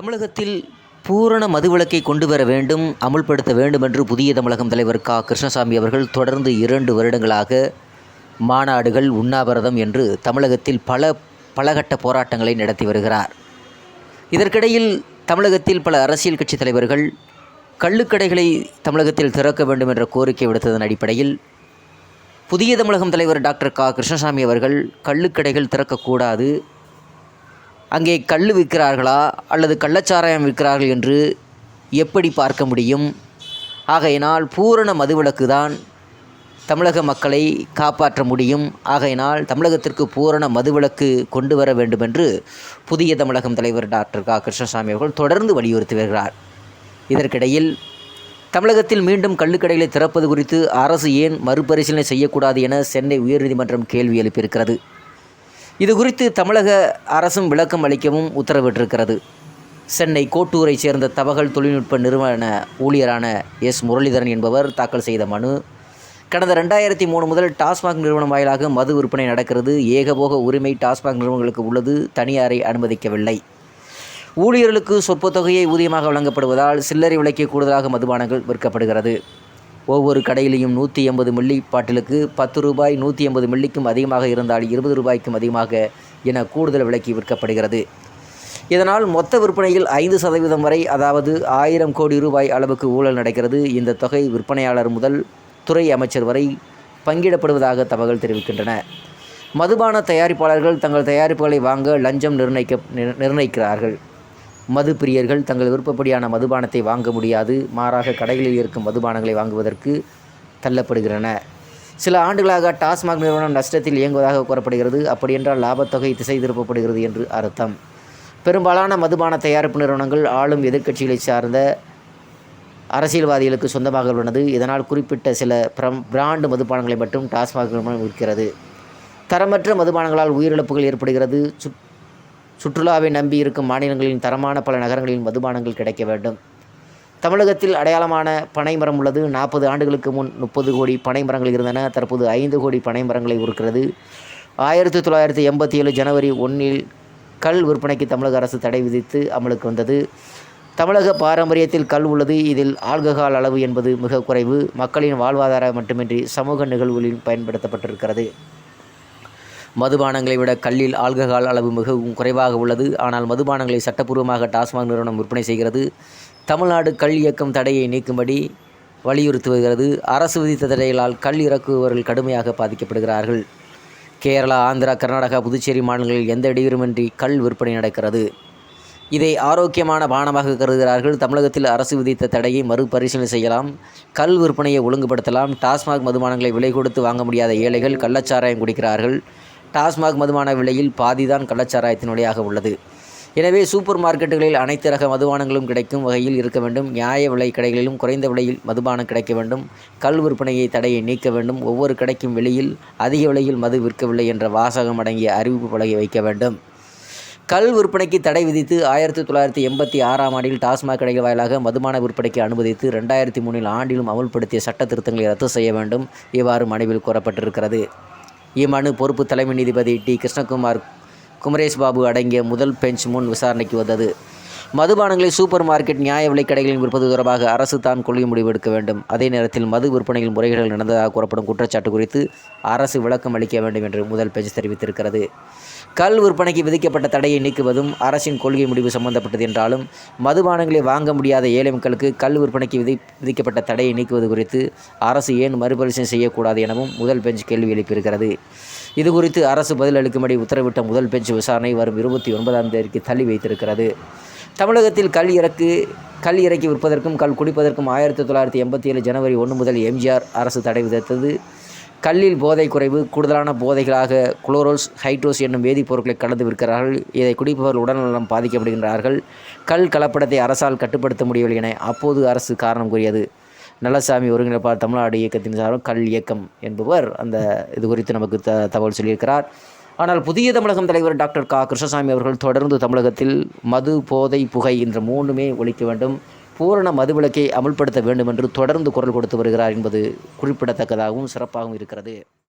தமிழகத்தில் பூரண மதுவிலக்கை கொண்டு வர வேண்டும் அமுல்படுத்த வேண்டும் என்று புதிய தமிழகம் தலைவர் க. கிருஷ்ணசாமி அவர்கள் தொடர்ந்து இரண்டு வருடங்களாக மாநாடுகள் உண்ணாவிரதம் என்று தமிழகத்தில் பல பலகட்ட போராட்டங்களை நடத்தி வருகிறார். இதற்கிடையில் தமிழகத்தில் பல அரசியல் கட்சி தலைவர்கள் கள்ளுக்கடைகளை தமிழகத்தில் திறக்க வேண்டும் என்ற கோரிக்கை விடுத்ததன் அடிப்படையில் புதிய தமிழகம் தலைவர் டாக்டர் க. கிருஷ்ணசாமி அவர்கள் கள்ளுக்கடைகள் திறக்கக்கூடாது அங்கே கல் விற்கிறார்களா அல்லது கள்ளச்சாராயம் விற்கிறார்கள் என்று எப்படி பார்க்க முடியும்? ஆகையினால் பூரண மதுவிலக்கு தான் தமிழக மக்களை காப்பாற்ற முடியும். ஆகையினால் தமிழகத்திற்கு பூரண மதுவிலக்கு கொண்டு வர வேண்டும் என்று புதிய தமிழகம் தலைவர் டாக்டர் கா. கிருஷ்ணசாமி அவர்கள் தொடர்ந்து வலியுறுத்தி வருகிறார். இதற்கிடையில் தமிழகத்தில் மீண்டும் கள்ளுக்கடைகளை திறப்பது குறித்து அரசு ஏன் மறுபரிசீலனை செய்யக்கூடாது என சென்னை உயர்நீதிமன்றம் கேள்வி எழுப்பியிருக்கிறது. இது குறித்து தமிழக அரசும் விளக்கம் அளிக்கவும் உத்தரவிட்டிருக்கிறது. சென்னை கோட்டூரை சேர்ந்த தவகல் தொழில்நுட்ப நிறுவன ஊழியரான எஸ் முரளிதரன் என்பவர் தாக்கல் செய்த மனு. கடந்த ரெண்டாயிரத்தி மூணு முதல் டாஸ்மாக் நிறுவனம் வாயிலாக மது விற்பனை நடக்கிறது. ஏகபோக உரிமை டாஸ்மாக் நிறுவனங்களுக்கு உள்ளது. தனியாரை அனுமதிக்கவில்லை. ஊழியர்களுக்கு சொற்ப தொகையை ஊதியமாக வழங்கப்படுவதால் சில்லறை விலைக்கு கூடுதலாக மதுபானங்கள் விற்கப்படுகிறது. ஒவ்வொரு கடையிலையும் நூற்றி எண்பது மில்லி பாட்டிலுக்கு பத்து ரூபாய் நூற்றி எண்பது மில்லிக்கும் அதிகமாக இருந்தால் இருபது ரூபாய்க்கும் அதிகமாக என கூடுதல் விலைக்கு விற்கப்படுகிறது. இதனால் மொத்த விற்பனையில் ஐந்து சதவீதம் வரை அதாவது ஆயிரம் கோடி ரூபாய் அளவுக்கு ஊழல் நடக்கிறது. இந்த தொகை விற்பனையாளர் முதல் துறை அமைச்சர் வரை பங்கிடப்படுவதாக தகவல் தெரிவிக்கின்றன. மதுபான தயாரிப்பாளர்கள் தங்கள் தயாரிப்புகளை வாங்க லஞ்சம் நிர்ணயிக்க நிர்ணயிக்கிறார்கள். மது பிரியர்கள் தங்கள் விருப்பப்படியான மதுபானத்தை வாங்க முடியாது. மாறாக கடைகளில் இருக்கும் மதுபானங்களை வாங்குவதற்கு தள்ளப்படுகின்றன. சில ஆண்டுகளாக டாஸ்மாக் நிறுவனம் நஷ்டத்தில் இயங்குவதாக கூறப்படுகிறது. அப்படியென்றால் லாபத்தொகை திசை திருப்பப்படுகிறது என்று அர்த்தம். பெரும்பாலான மதுபான தயாரிப்பு நிறுவனங்கள் ஆளும் எதிர்க்கட்சிகளை சார்ந்த அரசியல்வாதிகளுக்கு சொந்தமாக உள்ளது. இதனால் குறிப்பிட்ட சில பிரம் பிராண்டு மதுபானங்களை மட்டும் டாஸ்மாக் நிறுவனம் விற்கிறது. தரமற்ற மதுபானங்களால் உயிரிழப்புகள் ஏற்படுகிறது. சுற் சுற்றுலாவை நம்பி இருக்கும் மாநிலங்களின் தரமான பல நகரங்களில் மதுபானங்கள் கிடைக்க வேண்டும். தமிழகத்தில் அடையாளமான பனை மரம் உள்ளது. நாற்பது ஆண்டுகளுக்கு முன் முப்பது கோடி பனை மரங்கள் இருந்தன. தற்போது ஐந்து கோடி பனை மரங்களை இருக்கிறது ஆயிரத்தி தொள்ளாயிரத்தி எண்பத்தி ஏழு ஜனவரி ஒன்றில் கல் விற்பனைக்கு தமிழக அரசு தடை விதித்து அமலுக்கு வந்தது. தமிழக பாரம்பரியத்தில் கல் உள்ளது. இதில் ஆல்கஹால் அளவு என்பது மிக குறைவு. மக்களின் வாழ்வாதாரம் மட்டுமின்றி சமூக நிகழ்வுகளில் பயன்படுத்தப்பட்டிருக்கிறது. மதுபானங்களை விட கல்லில் ஆல்கஹால் அளவு மிகவும் குறைவாக உள்ளது. ஆனால் மதுபானங்களை சட்டப்பூர்வமாக டாஸ்மாக் நிறுவனம் விற்பனை செய்கிறது. தமிழ்நாடு கல் இயக்கம் தடையை நீக்கும்படி வலியுறுத்துகிறது. அரசு விதித்த தடைகளால் கல் இறக்குபவர்கள் கடுமையாக பாதிக்கப்படுகிறார்கள். கேரளா ஆந்திரா கர்நாடகா புதுச்சேரி மாநிலங்களில் எந்த இடையூறுமின்றி கல் விற்பனை நடக்கிறது. இதை ஆரோக்கியமான பானமாக கருதுகிறார்கள். தமிழகத்தில் அரசு விதித்த தடையை மறுபரிசீலனை செய்யலாம். கல் விற்பனையை ஒழுங்குபடுத்தலாம். டாஸ்மாக் மதுபானங்களை விலை கொடுத்து வாங்க முடியாத ஏழைகள் கள்ளச்சாராயம் குடிக்கிறார்கள். டாஸ்மாக் மதுபான விலையில் பாதிதான் கள்ளச்சாராயத்தின் விலையாக உள்ளது. எனவே சூப்பர் மார்க்கெட்டுகளில் அனைத்து ரக மதுபானங்களும் கிடைக்கும் வகையில் இருக்க வேண்டும். நியாய விலை கடைகளிலும் குறைந்த விலையில் மதுபானம் கிடைக்க வேண்டும். கல் விற்பனையை தடையை நீக்க வேண்டும். ஒவ்வொரு கடைக்கும் வெளியில் அதிக விலையில் மது விற்கவில்லை என்ற வாசகம் அடங்கிய அறிவிப்பு பலகை வைக்க வேண்டும். கல் விற்பனைக்கு தடை விதித்து ஆயிரத்தி தொள்ளாயிரத்தி எண்பத்தி ஆறாம் ஆண்டில் டாஸ்மாக் கடைகள் வாயிலாக மதுபான விற்பனைக்கு அனுமதித்து ரெண்டாயிரத்தி மூணில் ஆண்டிலும் அமுல்படுத்திய சட்ட திருத்தங்களை ரத்து செய்ய வேண்டும். இவ்வாறு மனுவில் கூறப்பட்டிருக்கிறது. இம்மனு பொறுப்பு தலைமை நீதிபதி டி. கிருஷ்ணகுமார் குமரேஷ் பாபு அடங்கிய முதல் பெஞ்ச் முன் விசாரணைக்கு வந்தது. மதுபானங்களை சூப்பர் மார்க்கெட் நியாய விலைக் கடைகளில் விற்பது தொடர்பாக அரசு தான் கொள்கை முடிவு எடுக்க வேண்டும். அதே நேரத்தில் மது விற்பனையில் முறைகேடுகள் நடந்ததாக கூறப்படும் குற்றச்சாட்டு குறித்து அரசு விளக்கம் அளிக்க வேண்டும் என்று முதல் பெஞ்ச் தெரிவித்திருக்கிறது. கல் விற்பனைக்கு விதிக்கப்பட்ட தடையை நீக்குவதும் அரசின் கொள்கை முடிவு சம்பந்தப்பட்டது என்றாலும் மதுபானங்களை வாங்க முடியாத ஏழை மக்களுக்கு கல் விற்பனைக்கு விதி விதிக்கப்பட்ட தடையை நீக்குவது குறித்து அரசு ஏன் மறுபரிசீலனை செய்யக்கூடாது எனவும் முதல் பெஞ்ச் கேள்வி எழுப்பியிருக்கிறது. இது குறித்து அரசு பதிலளிக்கும்படி உத்தரவிட்ட முதல் பெஞ்ச் விசாரணை வரும் இருபத்தி ஒன்பதாம் தேதிக்கு தள்ளி வைத்திருக்கிறது. தமிழகத்தில் கல் இறக்கு கல் இறக்கி விற்பதற்கும் கல் குடிப்பதற்கும் ஆயிரத்தி தொள்ளாயிரத்தி எண்பத்தி ஏழு ஜனவரி ஒன்று முதல் எம்ஜிஆர் அரசு தடை விதித்தது. கல்லில் போதை குறைவு கூடுதலான போதைகளாக குளோரோஸ் ஹைட்ரோஸ் என்னும் வேதிப்பொருட்களை கலந்து விற்கிறார்கள். இதை குடிப்பவர்கள் உடல்நலம் பாதிக்கப்படுகின்றார்கள். கல் கலப்படத்தை அரசால் கட்டுப்படுத்த முடியவில்லை என அப்போது அரசு காரணம் கூறியது. நல்லசாமி ஒருங்கிணைப்பாளர் தமிழ்நாடு இயக்கத்தின் சாரும் கல் இயக்கம் என்பவர் அந்த இது குறித்து நமக்கு த தகவல் சொல்லியிருக்கிறார். ஆனால் புதிய தமிழகம் தலைவர் டாக்டர் கா. கிருஷ்ணசாமி அவர்கள் தொடர்ந்து தமிழகத்தில் மது போதை புகை என்ற மூன்றுமே ஒழிக்க வேண்டும். பூரண மதுவிலக்கை அமல்படுத்த வேண்டும் என்று தொடர்ந்து குரல் கொடுத்து வருகிறார் என்பது குறிப்பிடத்தக்கதாகவும் சிறப்பாகவும் இருக்கிறது.